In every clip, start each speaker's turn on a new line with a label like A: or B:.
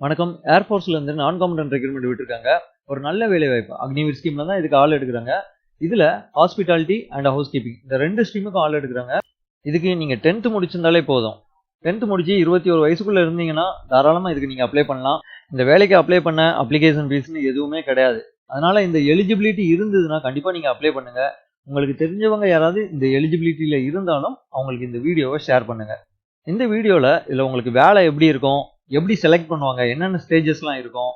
A: வணக்கம். ஏர்ஃபோர்ஸ்ல இருந்து நான் காம்பனன்ட் ரெக்ரூட்மெண்ட் விட்டுருக்காங்க. ஒரு நல்ல வேலை வாய்ப்பு. அக்னிவீர் ஸ்கீம்ல தான் இதுக்கு ஆள் எடுக்கிறாங்க. இதுல ஹாஸ்பிட்டாலிட்டி அண்ட் ஹவுஸ் கீப்பிங் இந்த ரெண்டு ஸ்ட்ரீமுக்கும் ஆள் எடுக்கிறாங்க. இதுக்கு நீங்க டென்த் முடிச்சிருந்தாலே போதும். டென்த் முடிச்சு இருபத்தி ஒரு வயசுக்குள்ள இருந்தீங்கன்னா தாராளமா இதுக்கு நீங்க அப்ளை பண்ணலாம். இந்த வேலைக்கு அப்ளை பண்ண அப்ளிகேஷன் ஃபீஸ்னு எதுவுமே கிடையாது. அதனால இந்த எலிஜிபிலிட்டி இருந்ததுன்னா கண்டிப்பா நீங்க அப்ளை பண்ணுங்க. உங்களுக்கு தெரிஞ்சவங்க யாராவது இந்த எலிஜிபிலிட்டியில இருந்தாலும் அவங்களுக்கு இந்த வீடியோவை ஷேர் பண்ணுங்க. இந்த வீடியோவில் இதில் உங்களுக்கு வேலை எப்படி இருக்கும்? எப்படி செலக்ட் பண்ணுவாங்க? என்னென்ன ஸ்டேஜஸ்லாம் இருக்கும்?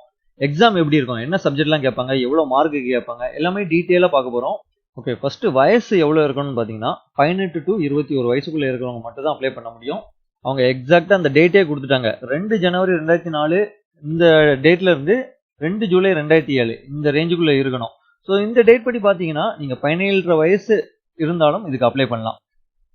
A: எக்ஸாம் எப்படி இருக்கும்? என்ன சப்ஜெக்ட்லாம் கேட்பாங்க? எவ்வளோ மார்க்கு கேட்பாங்க? எல்லாமே டீட்டெயிலாக பார்க்க போகிறோம் ஓகே ஃபர்ஸ்ட் வயசு எவ்வளோ இருக்கணும்னு பார்த்தீங்கன்னா பதினெட்டு டு இருபத்தி ஒரு வயசுக்குள்ளே இருக்கிறவங்க மட்டும் தான் அப்ளை பண்ண முடியும். அவங்க எக்ஸாக்டாக அந்த டேட்டே கொடுத்துட்டாங்க. ரெண்டு ஜனவரி ரெண்டாயிரத்தி நாலு இந்த டேட்ல இருந்து ரெண்டு ஜூலை ரெண்டாயிரத்தி ஏழு இந்த ரேஞ்சுக்குள்ளே இருக்கணும். ஸோ இந்த டேட் படி பார்த்தீங்கன்னா நீங்கள் பதினேழு வயசு இருந்தாலும் இதுக்கு அப்ளை பண்ணலாம்.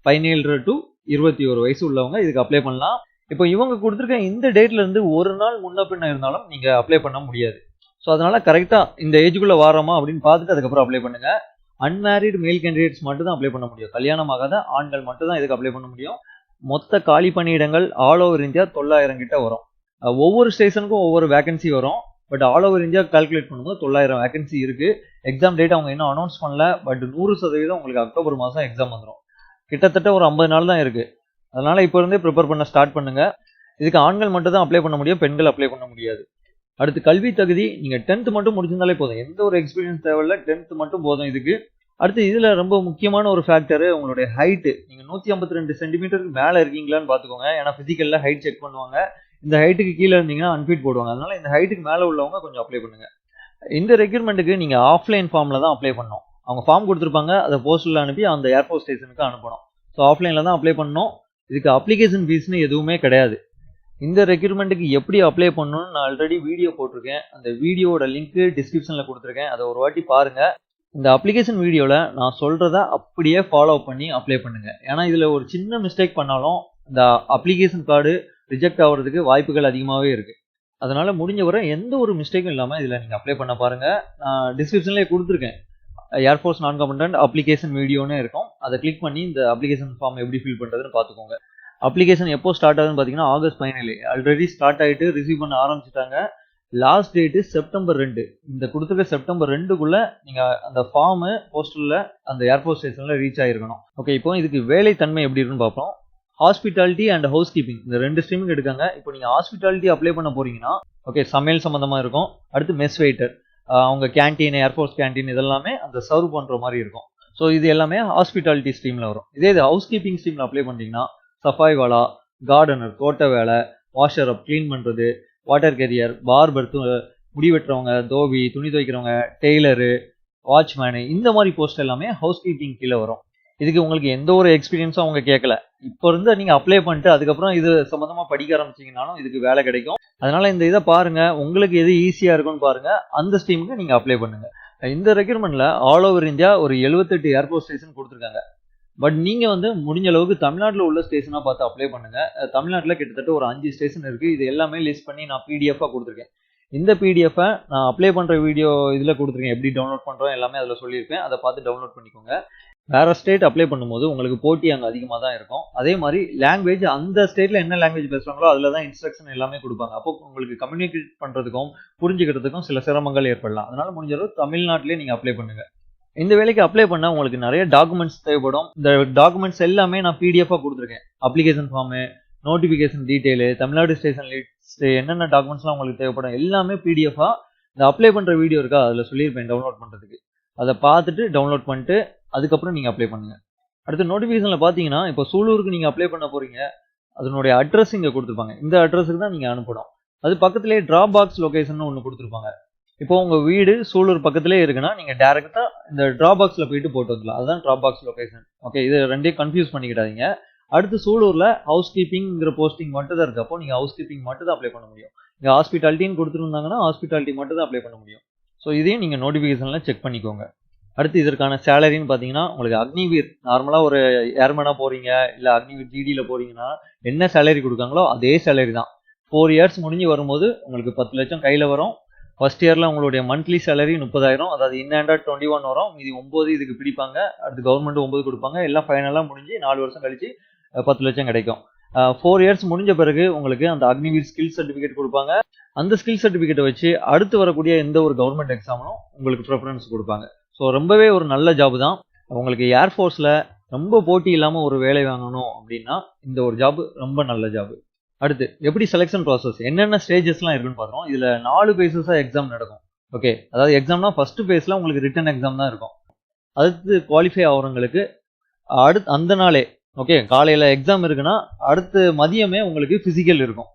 A: பதினேழு டு இருபத்தி ஒரு வயசு உள்ளவங்க இதுக்கு அப்ளை பண்ணலாம். இப்போ இவங்க கொடுத்துருக்க இந்த டேட்ல இருந்து ஒரு நாள் முன்ன பின்ன இருந்தாலும் நீங்க அப்ளை பண்ண முடியாது. ஸோ அதனால கரெக்டா இந்த ஏஜுக்குள்ள வாரோமா அப்படின்னு பார்த்துட்டு அதுக்கப்புறம் அப்ளை பண்ணுங்க. அன்மேரிட் மேல் கேண்டிடேட்ஸ் மட்டும் தான் அப்ளை பண்ண முடியும். கல்யாணம் ஆகாத ஆண்கள் மட்டும் தான் இதுக்கு அப்ளை பண்ண முடியும்? மொத்த காலி பணியிடங்கள் ஆல் ஓவர் இந்தியா தொள்ளாயிரம் கிட்ட வரும். ஒவ்வொரு ஸ்டேஷனுக்கும் ஒவ்வொரு வேகன்சி வரும். But all over India calculate பண்ணும்போது தொள்ளாயிரம் வேகன்சி இருக்கு. எக்ஸாம் டேட் அவங்க இன்னும் அனௌன்ஸ் பண்ணல. பட் நூறு சதவீதம் உங்களுக்கு அக்டோபர் மாதம் எக்ஸாம் வந்துடும் கிட்டத்தட்ட ஒரு ஐம்பது நாள் தான் இருக்குது அதனால் இப்போ இருந்தே ப்ரிப்பேர் பண்ண ஸ்டார்ட் பண்ணுங்க. இதுக்கு ஆண்கள் மட்டும் தான் அப்ளை பண்ண முடியும் பெண்கள் அப்ளை பண்ண முடியாது. அடுத்து கல்வி தகுதி நீங்கள் டென்த்து மட்டும் முடிச்சிருந்தாலே போதும். எந்த ஒரு எக்ஸ்பீரியன்ஸ் தேவையில்ல டென்த்து மட்டும் போதும் இதுக்கு. அடுத்து இதில் ரொம்ப முக்கியமான ஒரு ஃபேக்டரு உங்களுடைய ஹைட்டு நீங்கள் நூற்றி ஐம்பத்தி ரெண்டு சென்டிமீட்டருக்கு மேலே இருக்கீங்களான்னு பார்த்துக்கோங்க. ஏன்னா ஃபிசிக்கலில் ஹைட் செக் பண்ணுவாங்க. இந்த ஹைட்டுக்கு கீழே இருந்தீங்கன்னா அன்ஃபிட் போடுவாங்க. அதனால இந்த ஹைட்டுக்கு மேலே உள்ளவங்க கொஞ்சம் அப்ளை பண்ணுங்கள் இந்த ரெக்யூர்மெண்ட்டுக்கு நீங்கள் ஆஃப்லைன் ஃபார்மில் தான் அப்ளை பண்ணணும். அவங்க ஃபார்ம் கொடுத்துருப்பாங்க அதை போஸ்டலில் அனுப்பி அந்த ஏர்ஃபோர்ஸ் ஸ்டேஷனுக்கு அனுப்பணும். ஸோ ஆஃப்லைனில் தான் அப்ளை பண்ணணும். இதுக்கு அப்ளிகேஷன் ஃபீஸ்னு எதுவுமே கிடையாது. இந்த ரெக்யூர்மெண்ட்டுக்கு எப்படி அப்ளை பண்ணணும்னு நான் ஆல்ரெடி வீடியோ போட்டிருக்கேன். அந்த வீடியோவோட லிங்க்கு டிஸ்கிரிப்ஷனில் கொடுத்துருக்கேன். அதை ஒரு வாட்டி பாருங்கள் இந்த அப்ளிகேஷன் வீடியோவில் நான் சொல்கிறத அப்படியே ஃபாலோ பண்ணி அப்ளை பண்ணுங்கள் ஏன்னா இதில் ஒரு சின்ன மிஸ்டேக் பண்ணாலும் இந்த அப்ளிகேஷன் கார்டு ரிஜெக்ட் ஆகிறதுக்கு வாய்ப்புகள் அதிகமாகவே இருக்குது அதனால் முடிஞ்ச வரை எந்த ஒரு மிஸ்டேக்கும் இல்லாமல் இதில் நீங்கள் அப்ளை பண்ண பாருங்கள் நான் டிஸ்கிரிப்ஷன்லேயே கொடுத்துருக்கேன். ஏர்ஃபோர்ஸ் நான் கமெண்டன்ட் அப்ளிகேஷன் வீடியோன்னு இருக்கும். அதை கிளிக் பண்ணி இந்த அப்ளிகேஷன் ஃபார்ம் எப்படி ஃபில் பண்ணுறதுன்னு பார்த்துக்கோங்க. அப்ளிகேஷன் எப்போ ஸ்டார்ட் ஆகுதுன்னு பார்த்தீங்கன்னா ஆகஸ்ட் பதினேழு. ஆல்ரெடி ஸ்டார்ட் ஆகிட்டு ரிசீவ் பண்ண ஆரம்பிச்சிட்டாங்க. லாஸ்ட் டேட்டு செப்டம்பர் ரெண்டு. இந்த கொடுத்துருக்க செப்டம்பர் ரெண்டுக்குள்ள நீங்கள் அந்த ஃபார்மு போஸ்டலில் அந்த ஏர்போர்ட் ஸ்டேஷனில் ரீச் ஆகிருக்கணும் ஓகே இப்போ இதுக்கு வேலை தன்மை எப்படி இருக்குன்னு பார்ப்போம். ஹாஸ்பிட்டாலிட்டி அண்ட் ஹவுஸ் கீப்பிங் இந்த ரெண்டு ஸ்ட்ரீமுக்கு எடுக்காங்க. இப்போ நீங்கள் ஹாஸ்பிட்டாலிட்டி அப்ளை பண்ண போறீங்கன்னா ஓகே சமையல் சம்மந்தமாக இருக்கும். அடுத்து மெஸ் வெயிட்டர் அவங்க கேன்டீன் ஏர்ஃபோர்ஸ் கேன்டீன் இதெல்லாமே அந்த சர்வ் பண்ணுற மாதிரி இருக்கும். ஸோ இது எல்லாமே ஹாஸ்பிட்டாலிட்டி ஸ்ட்ரீமில் வரும். இதே இது ஹவுஸ் கீப்பிங் ஸ்ட்ரீமில் அப்ளை பண்ணிட்டீங்கன்னா சஃபாய் வாலா கார்டனர் தோட்ட வேலை வாஷர் அப் க்ளீன் பண்ணுறது வாட்டர் கேரியர் பார்பர் முடி வெட்டுறவங்க தோபி துணி துவைக்கிறவங்க டெய்லரு வாட்ச்மேனு இந்த மாதிரி போஸ்ட் எல்லாமே ஹவுஸ் கீப்பிங் கீழே வரும். இதுக்கு உங்களுக்கு எந்த ஒரு எக்ஸ்பீரியன்ஸும் அவங்க கேட்கல இப்போ இருந்து நீங்கள் அப்ளை பண்ணிட்டு அதுக்கப்புறம் இது சம்மந்தமாக படிக்க ஆரம்பிச்சிங்கனாலும் இதுக்கு வேலை கிடைக்கும். அதனால இந்த இதை பாருங்க. உங்களுக்கு எது ஈஸியாக இருக்கும்னு பாருங்க. அந்த ஸ்டீமுக்கு நீங்கள் அப்ளை பண்ணுங்க. இந்த ரெக்யூர்மெண்ட்ல ஆல் ஓவர் இந்தியா ஒரு எழுபத்தெட்டு ஏர்போர்ட் ஸ்டேஷன் கொடுத்துருக்காங்க. பட் நீங்கள் வந்து முடிஞ்ச அளவுக்கு தமிழ்நாட்டில் உள்ள ஸ்டேஷனாக பார்த்து அப்ளை பண்ணுங்க. தமிழ்நாட்டில் கிட்டத்தட்ட ஒரு அஞ்சு ஸ்டேஷன் இருக்குது இது எல்லாமே லிஸ்ட் பண்ணி நான் பிடிஎஃபாக கொடுத்துருக்கேன். இந்த பிடிஎஃபை நான் அப்ளை பண்ணுற வீடியோ இதில் கொடுத்துருக்கேன். எப்படி டவுன்லோட் பண்ணுறோம் எல்லாமே அதில் சொல்லியிருப்பேன் அதை பார்த்து டவுன்லோட் பண்ணிக்கோங்க. வேறு ஸ்டேட் அப்ளை பண்ணும்போது உங்களுக்கு போட்டி அங்கே அதிகமாக தான் இருக்கும். அதே மாதிரி லாங்குவேஜ் அந்த ஸ்டேட்டில் என்ன லாங்குவேஜ் பேசுகிறாங்களோ அதில் தான் இன்ஸ்ட்ரக்ஷன் எல்லாமே கொடுப்பாங்க. அப்போ உங்களுக்கு கம்யூனிகேட் பண்ணுறதுக்கும் புரிஞ்சுக்கிறதுக்கும் சில சிரமங்கள் ஏற்படலாம். அதனால் முடிஞ்சளவு தமிழ்நாட்டிலே நீங்கள் அப்ளை பண்ணுங்கள் இந்த வேலைக்கு அப்ளை பண்ண உங்களுக்கு நிறைய டாக்குமெண்ட்ஸ் தேவைப்படும். இந்த டாக்குமெண்ட்ஸ் எல்லாமே நான் பிடிஎஃபாக கொடுத்துருக்கேன். Application form notification detail Tamil Nadu station list என்னென்ன டாக்குமெண்ட்ஸ்லாம் உங்களுக்கு தேவைப்படும் எல்லாமே பிடிஎஃபாக இந்த அப்ளை பண்ணுற வீடியோ இருக்கா அதில் சொல்லியிருப்பேன் டவுன்லோட் பண்ணுறதுக்கு அதை பார்த்துட்டு டவுன்லோட் பண்ணிட்டு அதுக்கப்புறம் நீங்கள் அப்ளை பண்ணுங்கள் அடுத்து நோட்டிஃபிகேஷனில் பார்த்தீங்கன்னா இப்போ சூலூருக்கு நீங்கள் அப்ளை பண்ண போகிறீங்க அதனுடைய அட்ரஸ் இங்கே கொடுத்துருப்பாங்க. இந்த அட்ரஸுக்கு தான் நீங்கள் அனுப்பணும். அது பக்கத்துலேயே ட்ராப் பாக்ஸ் லொக்கேஷன் ஒன்று கொடுத்துருப்பாங்க. இப்போ உங்கள் வீடு சூலூர் பக்கத்துலேயே இருக்குன்னா நீங்கள் டேரெக்டாக இந்த ட்ராப் பாக்ஸில் போயிட்டு போட்டு வந்துடலாம். அதுதான் ட்ராப் பாக்ஸ் லொக்கேஷன் ஓகே இது ரெண்டையும் கன்ஃபியூஸ் பண்ணிக்கிடாதீங்க. அடுத்து சூலூரில் ஹவுஸ் கீப்பிங்கிற போஸ்டிங் மட்டும் தான் இருக்கப்போ நீங்கள் ஹவுஸ் கீப்பிங் மட்டும் தான் அப்ளை பண்ண முடியும். இங்கே ஹாஸ்பிட்டாலிட்டின்னு கொடுத்துருந்தாங்கன்னா ஹாஸ்பிட்டாலிட்டி மட்டும் தான் அப்ளை பண்ண முடியும். ஸோ இதையும் நீங்கள் நோட்டிஃபிகேஷனில் செக் பண்ணிக்கோங்க. அடுத்து இதற்கான சேலரின்னு பார்த்தீங்கன்னா உங்களுக்கு அக்னிவீர் நார்மலாக ஒரு ஏர்மேனாக போகிறீங்க இல்லை அக்னிவீர் ஜிடியில் போகிறீங்கன்னா என்ன சேலரி கொடுக்காங்களோ அதே சேலரி தான். ஃபோர் இயர்ஸ் முடிஞ்சு வரும்போது உங்களுக்கு பத்து லட்சம் கையில் வரும். ஃபர்ஸ்ட் இயரில் உங்களுடைய மந்த்லி சேலரி முப்பதாயிரம் அதாவது இன் ஹண்ட்ரட் டுவெண்ட்டி ஒன் வரும். மீதி ஒம்பது இதுக்கு பிடிப்பாங்க. அடுத்து கவர்மெண்ட் ஒம்பது கொடுப்பாங்க. எல்லாம் ஃபைனலாக முடிஞ்சு நாலு வருஷம் கழிச்சு பத்து லட்சம் கிடைக்கும். ஃபோர் இயர்ஸ் முடிஞ்ச பிறகு உங்களுக்கு அந்த அக்னிவீர் ஸ்கில் சர்டிஃபிகேட் கொடுப்பாங்க. அந்த ஸ்கில் சர்டிஃபிகேட்டை வச்சு அடுத்து வரக்கூடிய எந்த ஒரு கவர்மெண்ட் எக்ஸாமும் உங்களுக்கு ப்ரிஃபரன்ஸ் கொடுப்பாங்க. ஸோ ரொம்பவே ஒரு நல்ல ஜாப் தான். உங்களுக்கு ஏர்ஃபோர்ஸில் ரொம்ப போட்டி இல்லாமல் ஒரு வேலை வாங்கணும் அப்படின்னா இந்த ஒரு ஜாப் ரொம்ப நல்ல ஜாப் அடுத்து எப்படி செலெக்ஷன் ப்ராசஸ் என்னென்ன ஸ்டேஜஸ்லாம் இருக்குன்னு பார்த்தோம் இதில் நாலு பேஸஸாக எக்ஸாம் நடக்கும். ஓகே அதாவது எக்ஸாம்னா ஃபஸ்ட்டு பேஸில் உங்களுக்கு ரிட்டன் எக்ஸாம் தான் இருக்கும். அடுத்து குவாலிஃபை ஆகிறவங்களுக்கு அடுத்து அந்த நாளே ஓகே காலையில் எக்ஸாம் இருக்குன்னா அடுத்து மதியமே உங்களுக்கு ஃபிசிக்கல் இருக்கும்.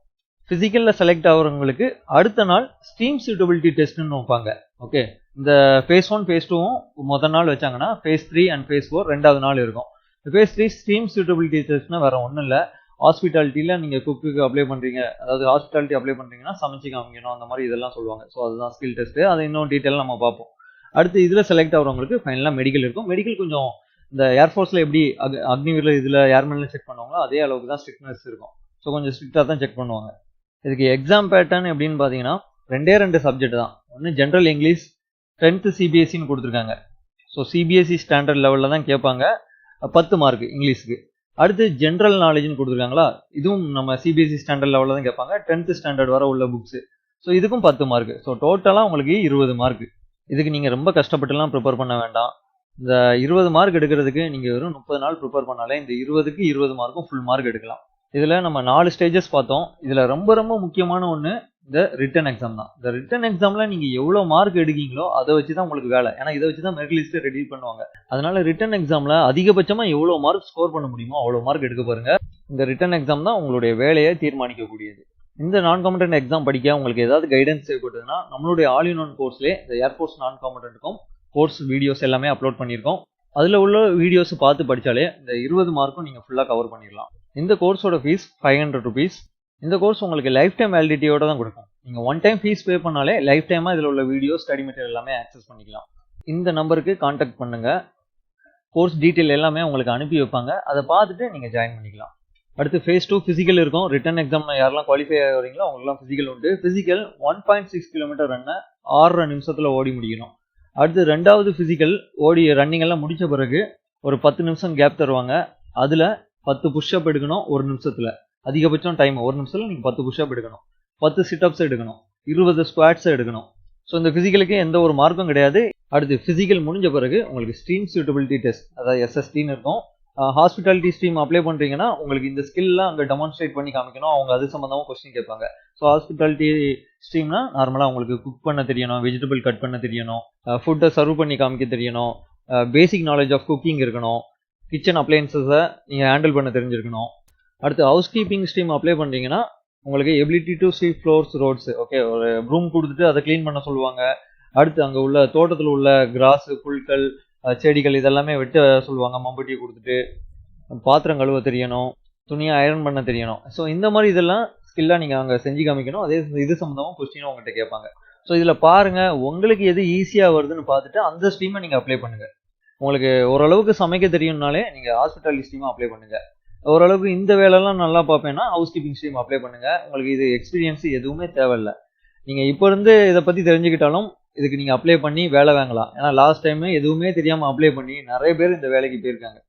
A: ஃபிசிக்கலில் செலக்ட் ஆகிறவங்களுக்கு அடுத்த நாள் ஸ்ட்ரீம் சூட்டபிலிட்டி டெஸ்ட்னு வைப்பாங்க ஓகே இந்த ஃபேஸ் ஒன் ஃபேஸ் டூவும் முதல் நாள் வச்சாங்கன்னா phase three and phase four ரெண்டாவது நாள் இருக்கும். ஃபேஸ் த்ரீ ஸ்ட்ரீம் சூட்டபிலிட்டி டெஸ்ட்னா வேறு ஒன்றும் இல்லை. ஹாஸ்பிட்டாலிட்டியில் நீங்கள் குக்குக்கு அப்ளை பண்ணுறீங்க அதாவது ஹாஸ்பிட்டாலிட்டி அப்ளை பண்ணுறீங்கன்னா சமைச்சு காமிக்கணும். அந்த மாதிரி இதெல்லாம் சொல்லுவாங்க. ஸோ அதுதான் ஸ்கில் டெஸ்ட்டு அதை இன்னும் டீட்டெயிலாக நம்ம பார்ப்போம். அடுத்து இதில் செலக்ட் ஆகிறவங்களுக்கு ஃபைனலாக மெடிக்கல் இருக்கும். மெடிக்கல் கொஞ்சம் இந்த ஏர்ஃபோர்ஸில் எப்படி அக் அக்னிவீரில் இதில் ஏர்மேனில் செக் பண்ணுவாங்களோ அதே அளவுக்கு தான் ஸ்ட்ரிக்ட்னஸ் இருக்கும். ஸோ கொஞ்சம் ஸ்ட்ரிக்டாக தான் செக் பண்ணுவாங்க. இதுக்கு எக்ஸாம் பேட்டர்ன் எப்படின்னு பார்த்தீங்கன்னா ரெண்டே ரெண்டு சப்ஜெக்ட் தான். ஒன்று ஜென்ரல் இங்கிலீஷ் டென்த்து சிபிஎஸ்சின்னு கொடுத்துருக்காங்க. ஸோ சிபிஎஸ்சி ஸ்டாண்டர்ட் லெவலில் தான் கேட்பாங்க. பத்து மார்க் இங்கிலீஷுக்கு. அடுத்து ஜென்ரல் நாலேஜ்னு கொடுத்துருக்காங்களா? இதுவும் நம்ம சிபிஎஸ்சி ஸ்டாண்டர்ட் லெவலில் தான் கேட்பாங்க. டென்த்து ஸ்டாண்டர்ட் வர உள்ள புக்ஸு ஸோ இதுக்கும் பத்து மார்க் ஸோ டோட்டலாக உங்களுக்கு இருபது மார்க் இதுக்கு நீங்கள் ரொம்ப கஷ்டப்பட்டுலாம் ப்ரிப்பேர் பண்ண வேண்டாம். இந்த இருபது மார்க் எடுக்கிறதுக்கு நீங்கள் வெறும் முப்பது நாள் ப்ரிப்பேர் பண்ணாலே இந்த இருபதுக்கு இருபது மார்க்கும் ஃபுல் மார்க் எடுக்கலாம். இதில் நம்ம நாலு ஸ்டேஜஸ் பார்த்தோம். இதில் ரொம்ப ரொம்ப முக்கியமான ஒன்று இந்த ரிட்டன் எக்ஸாம் தான். இந்த ரிட்டன் எக்ஸாமில் நீங்கள் எவ்வளோ மார்க் எடுக்கீங்களோ அதை வச்சு தான் உங்களுக்கு வேலை. ஏன்னா இதை வச்சு தான் மெரிட் லிஸ்ட்டு ரெடி பண்ணுவாங்க. அதனால ரிட்டன் எக்ஸாமில் அதிகபட்சமாக எவ்வளோ மார்க் ஸ்கோர் பண்ண முடியுமோ அவ்வளோ மார்க் எடுக்க பாருங்க. இந்த ரிட்டன் எக்ஸாம் தான் உங்களுடைய வேலையை தீர்மானிக்கக்கூடியது. இந்த நான் காம்படன்ட் எக்ஸாம் படிக்க உங்களுக்கு ஏதாவது கைடன்ஸ் தேவைப்பட்டதுன்னா நம்மளுடைய ஆல் இன் ஒன் கோர்ஸ்லேயே இந்த ஏர்ஃபோர்ஸ் நான் காம்படன்ட்டுக்கும் கோர்ஸ் வீடியோஸ் எல்லாமே அப்லோட் பண்ணியிருக்கோம். அதில் உள்ள வீடியோஸ் பார்த்து படித்தாலே இந்த இருபது மார்க்கும் நீங்கள் ஃபுல்லாக கவர் பண்ணிடலாம். இந்த கோர்ஸோட ஃபீஸ் ஃபைவ் ஹண்ட்ரட் ருபீஸ் இந்த கோர்ஸ் உங்களுக்கு லைஃப் டைம் வேலிடிட்டியோட தான் கொடுக்கும். நீங்கள் ஒன் டைம் ஃபீஸ் பே பண்ணாலே லைஃப் டைமாக இதில் உள்ள வீடியோ ஸ்டடி மெட்டீரியல் எல்லாமே ஆக்சஸ் பண்ணிக்கலாம். இந்த நம்பருக்கு காண்டாக்ட் பண்ணுங்கள் கோர்ஸ் டீட்டெயில் எல்லாமே உங்களுக்கு அனுப்பி வைப்பாங்க. அதை பார்த்துட்டு நீங்கள் ஜாயின் பண்ணிக்கலாம். அடுத்து ஃபேஸ் டூ ஃபிசிக்கல் இருக்கும். ரிட்டன் எக்ஸாம் யாரெல்லாம் குவாலிஃபை ஆகிறீங்களோ அவங்களுக்குலாம் ஃபிசிக்கல் உண்டு. Physical one point six kilometre ரன்னை ஆறரை நிமிஷத்தில் ஓடி முடிக்கணும் அடுத்து ரெண்டாவது ஃபிசிக்கல் ஓடி ரன்னிங் எல்லாம் முடித்த பிறகு ஒரு பத்து நிமிஷம் கேப் தருவாங்க. அதில் பத்து புஷ்அப் எடுக்கணும் ஒரு நிமிஷத்தில். அதிகபட்சம் டைம் ஒரு நிமிஷத்தில் நீங்கள் பத்து புஷ்அப் எடுக்கணும். பத்து சிட்டப்ஸ் எடுக்கணும். இருபது ஸ்குவாட்ஸ் எடுக்கணும். ஸோ இந்த ஃபிசிக்கலுக்கு எந்த ஒரு மார்க்கும் கிடையாது. அடுத்து ஃபிசிக்கல் முடிஞ்ச பிறகு உங்களுக்கு ஸ்ட்ரீம் சூட்டபிலிட்டி டெஸ்ட் அதாவது எஸ்எஸ்டின்னு இருக்கும். ஹாஸ்பிட்டாலிட்டி ஸ்ட்ரீம் அப்ளை பண்ணுறீங்கன்னா உங்களுக்கு இந்த ஸ்கில்லாம் அங்கே டெமான்ஸ்ட்ரேட் பண்ணி காமிக்கணும். அவங்க அது சம்மந்தமாக கொஸ்டின் கேட்பாங்க. ஸோ ஹாஸ்பிட்டாலிட்டி ஸ்ட்ரீம்னா நார்மலாக உங்களுக்கு குக் பண்ண தெரியணும் வெஜிடபிள் கட் பண்ண தெரியணும் ஃபுட்டை சர்வ் பண்ணி காமிக்க தெரியணும் பேசிக் நாலேஜ் ஆஃப் குக்கிங் இருக்கணும். கிச்சன் அப்ளையன்சஸை நீங்கள் ஹேண்டில் பண்ண தெரிஞ்சிருக்கணும். அடுத்து ஹவுஸ் கீப்பிங் ஸ்டீம் அப்ளை பண்ணுறீங்கன்னா உங்களுக்கு ability to sweep floors roads okay ஒரு ப்ரூம் கொடுத்துட்டு அதை க்ளீன் பண்ண சொல்லுவாங்க. அடுத்து அங்கே உள்ள தோட்டத்தில் உள்ள கிராஸ் புல்கள் செடிகள் இதெல்லாமே வெட்ட சொல்லுவாங்க. மம்பட்டியை கொடுத்துட்டு பாத்திரம் கழுவ தெரியணும் துணியை அயர்ன் பண்ண தெரியணும். ஸோ இந்த மாதிரி இதெல்லாம் ஸ்கில்லாக நீங்கள் அங்கே செஞ்சு காமிக்கணும். அதே இது சம்மந்தமாக கொஸ்டினும் உங்கள்கிட்ட கேட்பாங்க. ஸோ இதில் பாருங்கள் உங்களுக்கு எது ஈஸியாக வருதுன்னு பார்த்துட்டு அந்த ஸ்ட்ரீமை நீங்கள் அப்ளை பண்ணுங்கள் உங்களுக்கு ஓரளவுக்கு சமைக்க தெரியும்னாலே நீங்கள் ஹாஸ்பிட்டாலிட்டி ஸ்ட்ரீமை அப்ளை பண்ணுங்கள் ஓரளவுக்கு இந்த வேலைலாம் நல்லா பார்ப்பேன்னா ஹவுஸ் கீப்பிங் ஸ்ட்ரீம் அப்ளை பண்ணுங்கள் உங்களுக்கு இது எக்ஸ்பீரியன்ஸ் எதுவுமே தேவையில்லை. நீங்கள் இப்போ இருந்து இதை பற்றி தெரிஞ்சுக்கிட்டாலும் இதுக்கு நீங்கள் அப்ளை பண்ணி வேலை வாங்கலாம். ஏன்னா லாஸ்ட் டைம் எதுவுமே தெரியாமல் அப்ளை பண்ணி நிறைய பேர் இந்த வேலைக்கு போயிருக்காங்க.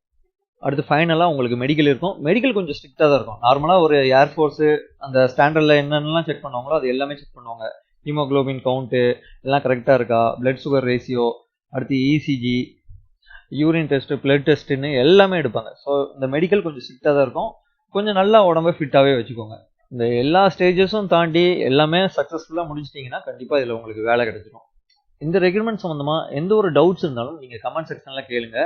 A: அடுத்து ஃபைனலாக உங்களுக்கு மெடிக்கல் இருக்கும். மெடிக்கல் கொஞ்சம் ஸ்ட்ரிக்டாக தான் இருக்கும். நார்மலாக ஒரு ஏர்ஃபோர்ஸு அந்த ஸ்டாண்டர்டில் என்னென்னலாம் செக் பண்ணுவாங்களோ அது எல்லாமே செக் பண்ணுவாங்க. ஹீமோக்ளோபின் கவுண்ட்டு எல்லாம் கரெக்டாக இருக்கா? பிளட் சுகர் ரேஷியோ அடுத்து இசிஜி யூரின் டெஸ்ட்டு பிளட் டெஸ்ட்டுன்னு எல்லாமே எடுப்பாங்க. ஸோ இந்த மெடிக்கல் கொஞ்சம் ஸ்ட்ரிக்டாக தான் இருக்கும். கொஞ்சம் நல்லா உடம்ப ஃபிட்டாகவே வச்சுக்கோங்க. இந்த எல்லா ஸ்டேஜஸும் தாண்டி எல்லாமே சக்ஸஸ்ஃபுல்லாக முடிச்சிட்டிங்கன்னா கண்டிப்பாக இதில் உங்களுக்கு வேலை கிடைச்சிடும் இந்த ரெக்ரூட்மெண்ட் சம்மந்தமாக எந்த ஒரு டவுட்ஸ் இருந்தாலும் நீங்கள் கமெண்ட் செக்ஷனில் கேளுங்க.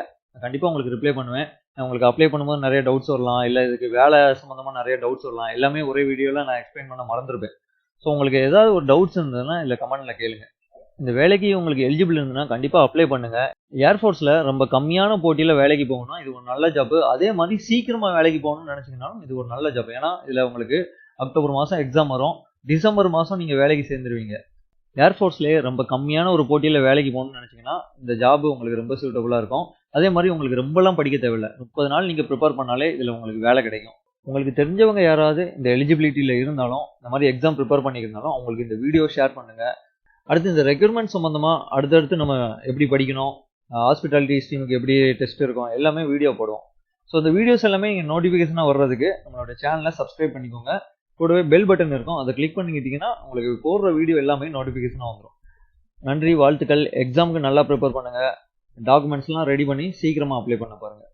A: கண்டிப்பாக உங்களுக்கு ரிப்ளை பண்ணுவேன். உங்களுக்கு அப்ளை பண்ணும்போது நிறைய டவுட்ஸ் வரலாம். இல்லை இதுக்கு வேலை சம்மந்தமாக நிறைய டவுட்ஸ் வரலாம். எல்லாமே ஒரே வீடியோவில் நான் எக்ஸ்பிளைன் பண்ண மறந்துருப்பேன். ஸோ உங்களுக்கு ஏதாவது ஒரு டவுட்ஸ் இருந்ததுன்னா இல்லை கமெண்ட்டில் கேளுங்கள் இந்த வேலைக்கு உங்களுக்கு எலிஜிபிள் இருந்ததுன்னா கண்டிப்பாக அப்ளை பண்ணுங்க. ஏர்ஃபோர்ஸில் ரொம்ப கம்மியான போட்டியில் வேலைக்கு போகணும் இது ஒரு நல்ல ஜாப் அதே மாதிரி சீக்கிரமாக வேலைக்கு போகணும்னு நினச்சிங்கனாலும் இது ஒரு நல்ல ஜாப் ஏன்னா இதில் உங்களுக்கு அக்டோபர் மாதம் எக்ஸாம் வரும். டிசம்பர் மாதம் நீங்கள் வேலைக்கு சேர்ந்துருவீங்க. ஏர்ஃபோர்ஸ்லேயே ரொம்ப கம்மியான ஒரு போட்டியில் வேலைக்கு போகணும்னு நினச்சிங்கன்னா இந்த ஜாப் உங்களுக்கு ரொம்ப சூட்டபுளாக இருக்கும். அதே மாதிரி உங்களுக்கு ரொம்பலாம் படிக்க தேவையில்லை. முப்பது நாள் நீங்கள் ப்ரிப்பேர் பண்ணாலே இதில் உங்களுக்கு வேலை கிடைக்கும். உங்களுக்கு தெரிஞ்சவங்க யாராவது இந்த எலிஜிபிலிட்டியில் இருந்தாலும் இந்த மாதிரி எக்ஸாம் ப்ரிப்பேர் பண்ணியிருந்தாலும் அவங்களுக்கு இந்த வீடியோ ஷேர் பண்ணுங்கள் அடுத்து இந்த ரெக்யூர்மெண்ட் சம்மந்தமாக அடுத்தடுத்து நம்ம எப்படி படிக்கணும் ஹாஸ்பிட்டாலிட்டி ஸ்ட்ரீமுக்கு எப்படி டெஸ்ட் இருக்கும் எல்லாமே வீடியோ போடுவோம். ஸோ இந்த வீடியோஸ் எல்லாமே இங்கே நோட்டிஃபிகேஷனாக வர்றதுக்கு நம்மளோட சேனலை சப்ஸ்கிரைப் பண்ணிக்கோங்க. கூடவே பெல் பட்டன் இருக்கும். அதை கிளிக் பண்ணிக்கிட்டீங்கன்னா உங்களுக்கு போடுற வீடியோ எல்லாமே நோட்டிஃபிகேஷனாக வந்துடும் நன்றி வாழ்த்துக்கள். எக்ஸாமுக்கு நல்லா ப்ரிப்பேர் பண்ணுங்கள் டாக்குமெண்ட்ஸ்லாம் ரெடி பண்ணி சீக்கிரமாக அப்ளை பண்ண பாருங்கள்